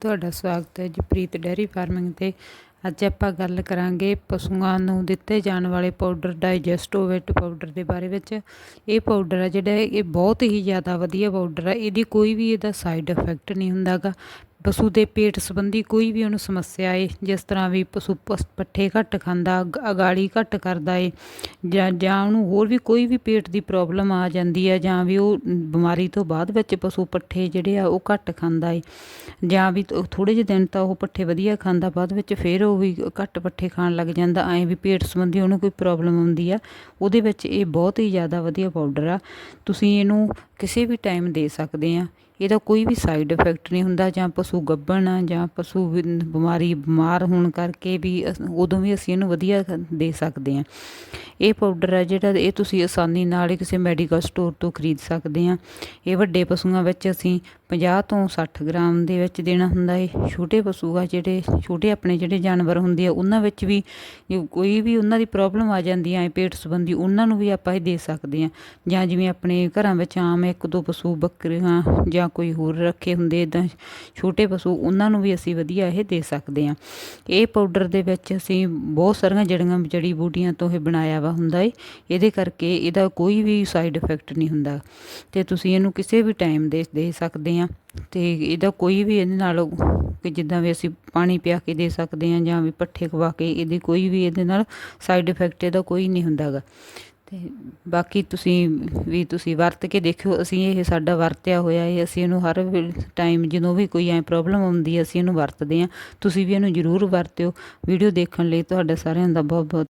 ਤੁਹਾਡਾ ਸਵਾਗਤ ਹੈ ਜਪ੍ਰੀਤ ਪ੍ਰੀਤ ਡੈਰੀ ਫਾਰਮਿੰਗ ਤੇ। ਅੱਜ ਆਪਾਂ ਗੱਲ ਕਰਾਂਗੇ ਪਸ਼ੂਆਂ ਨੂੰ ਦਿੱਤੇ ਜਾਣ ਵਾਲੇ ਪਾਊਡਰ ਡਾਈਜੈਸਟੋਵੇਟ ਪਾਊਡਰ ਦੇ ਬਾਰੇ ਵਿੱਚ। ਇਹ ਪਾਊਡਰ ਆ ਜਿਹੜਾ ਇਹ ਬਹੁਤ ਹੀ ਜ਼ਿਆਦਾ ਵਧੀਆ ਪਾਊਡਰ ਆ। ਇਹਦੀ ਕੋਈ ਵੀ ਇਹਦਾ ਸਾਈਡ ਇਫੈਕਟ ਨਹੀਂ ਹੁੰਦਾਗਾ। ਪਸ਼ੂ ਦੇ ਪੇਟ ਸੰਬੰਧੀ ਕੋਈ ਵੀ ਉਹਨੂੰ ਸਮੱਸਿਆ ਏ ਜਿਸ ਤਰ੍ਹਾਂ ਵੀ ਪਸ਼ੂ ਪਸ- ਪੱਠੇ ਘੱਟ ਖਾਂਦਾ, ਅਗ- ਅਗਾਲੀ ਘੱਟ ਕਰਦਾ ਏ, ਜਾਂ ਜਾਂ ਉਹਨੂੰ ਹੋਰ ਵੀ ਕੋਈ ਵੀ ਪੇਟ ਦੀ ਪ੍ਰੋਬਲਮ ਆ ਜਾਂਦੀ ਆ, ਜਾਂ ਵੀ ਉਹ ਬਿਮਾਰੀ ਤੋਂ ਬਾਅਦ ਵਿੱਚ ਪਸ਼ੂ ਪੱਠੇ ਜਿਹੜੇ ਆ ਉਹ ਘੱਟ ਖਾਂਦਾ ਏ, ਜਾਂ ਵੀ ਥੋੜੇ ਜਿਹੇ ਦਿਨ ਤਾਂ ਉਹ ਪੱਠੇ ਵਧੀਆ ਖਾਂਦਾ, ਬਾਅਦ ਵਿੱਚ ਫਿਰ ਉਹ ਵੀ ਘੱਟ ਪੱਠੇ ਖਾਣ ਲੱਗ ਜਾਂਦਾ, ਐਂ ਵੀ ਪੇਟ ਸੰਬੰਧੀ ਉਹਨੂੰ ਕੋਈ ਪ੍ਰੋਬਲਮ ਆਉਂਦੀ ਆ, ਉਹਦੇ ਵਿੱਚ ਇਹ ਬਹੁਤ ਹੀ ਜ਼ਿਆਦਾ ਵਧੀਆ ਪਾਊਡਰ ਆ, ਤੁਸੀਂ ਇਹਨੂੰ ਕਿਸੇ ਵੀ ਟਾਈਮ ਦੇ ਸਕਦੇ ਹਾਂ। ਇਹਦਾ ਕੋਈ ਵੀ ਸਾਈਡ ਇਫੈਕਟ ਨਹੀਂ ਹੁੰਦਾ। ਜਾਂ ਪਸ਼ੂ ਗੱਭਣ ਆ, ਜਾਂ ਪਸ਼ੂ ਬਿਮਾਰੀ ਬਿਮਾਰ ਹੋਣ ਕਰਕੇ ਵੀ ਉਦੋਂ ਵੀ ਅਸੀਂ ਇਹਨੂੰ ਵਧੀਆ ਦੇ ਸਕਦੇ ਹਾਂ। ਇਹ ਪਾਊਡਰ ਹੈ ਜਿਹੜਾ ਇਹ ਤੁਸੀਂ ਆਸਾਨੀ ਨਾਲ ਕਿਸੇ ਮੈਡੀਕਲ ਸਟੋਰ ਤੋਂ ਖਰੀਦ ਸਕਦੇ ਹਾਂ। ਇਹ ਵੱਡੇ ਪਸ਼ੂਆਂ ਵਿੱਚ ਅਸੀਂ 50 ਤੋਂ 60 ਗ੍ਰਾਮ ਦੇ ਵਿੱਚ ਦੇਣਾ ਹੁੰਦਾ ਏ। ਛੋਟੇ ਪਸ਼ੂ ਆ ਜਿਹੜੇ, ਛੋਟੇ ਆਪਣੇ ਜਿਹੜੇ ਜਾਨਵਰ ਹੁੰਦੇ ਆ, ਉਹਨਾਂ ਵਿੱਚ ਵੀ ਕੋਈ ਵੀ ਉਹਨਾਂ ਦੀ ਪ੍ਰੋਬਲਮ ਆ ਜਾਂਦੀ ਆ ਪੇਟ ਸੰਬੰਧੀ, ਉਹਨਾਂ ਨੂੰ ਵੀ ਆਪਾਂ ਇਹ ਦੇ ਸਕਦੇ ਆ। ਜਾਂ ਜਿਵੇਂ ਆਪਣੇ ਘਰਾਂ ਵਿੱਚ ਆਮ ਇੱਕ ਦੋ ਪਸ਼ੂ ਬੱਕਰੀਆਂ ਜਾਂ ਕੋਈ ਹੋਰ ਰੱਖੇ ਹੁੰਦੇ ਇਦਾਂ ਛੋਟੇ ਪਸ਼ੂ, ਉਹਨਾਂ ਨੂੰ ਵੀ ਅਸੀਂ ਵਧੀਆ ਇਹ ਦੇ ਸਕਦੇ ਆ। ਇਹ ਪਾਊਡਰ ਦੇ ਵਿੱਚ ਅਸੀਂ ਬਹੁਤ ਸਾਰੀਆਂ ਜੜੀਆਂ, ਜੜੀ ਬੂਟੀਆਂ ਤੋਂ ਇਹ ਬਣਾਇਆ ਵਾ ਹੁੰਦਾ ਏ। ਇਹਦੇ ਕਰਕੇ ਇਹਦਾ ਕੋਈ ਵੀ ਸਾਈਡ ਇਫੈਕਟ ਨਹੀਂ ਹੁੰਦਾ। ਤੇ ਤੁਸੀਂ ਇਹਨੂੰ ਕਿਸੇ ਵੀ ਟਾਈਮ ਦੇ ਦੇ ਸਕਦੇ ਅਤੇ ਇਹਦਾ ਕੋਈ ਵੀ ਇਹਦੇ ਨਾਲ ਕਿ ਜਿੱਦਾਂ ਵੀ ਅਸੀਂ ਪਾਣੀ ਪਿਆ ਕੇ ਦੇ ਸਕਦੇ ਹਾਂ ਜਾਂ ਵੀ ਪੱਠੇ ਖਵਾ ਕੇ ਇਹਦੀ ਕੋਈ ਵੀ ਇਹਦੇ ਨਾਲ ਸਾਈਡ ਇਫੈਕਟ ਇਹਦਾ ਕੋਈ ਨਹੀਂ ਹੁੰਦਾ ਹੁੰਦਾਗਾ। ਤੇ ਬਾਕੀ ਤੁਸੀਂ ਵੀ ਤੁਸੀਂ ਵਰਤ ਕੇ ਦੇਖਿਓ, ਅਸੀਂ ਇਹ ਸਾਡਾ ਵਰਤਿਆ ਹੋਇਆ ਹੈ ਅਸੀਂ ਇਹਨੂੰ ਹਰ ਟਾਈਮ ਜਦੋਂ ਵੀ ਕੋਈ ਐ ਪ੍ਰੋਬਲਮ ਆਉਂਦੀ ਹੈ ਅਸੀਂ ਇਹਨੂੰ ਵਰਤਦੇ ਹਾਂ। ਤੁਸੀਂ ਵੀ ਇਹਨੂੰ ਜ਼ਰੂਰ ਵਰਤਿਓ। ਵੀਡੀਓ ਦੇਖਣ ਲਈ ਤੁਹਾਡਾ ਸਾਰਿਆਂ ਦਾ ਬਹੁਤ ਬਹੁਤ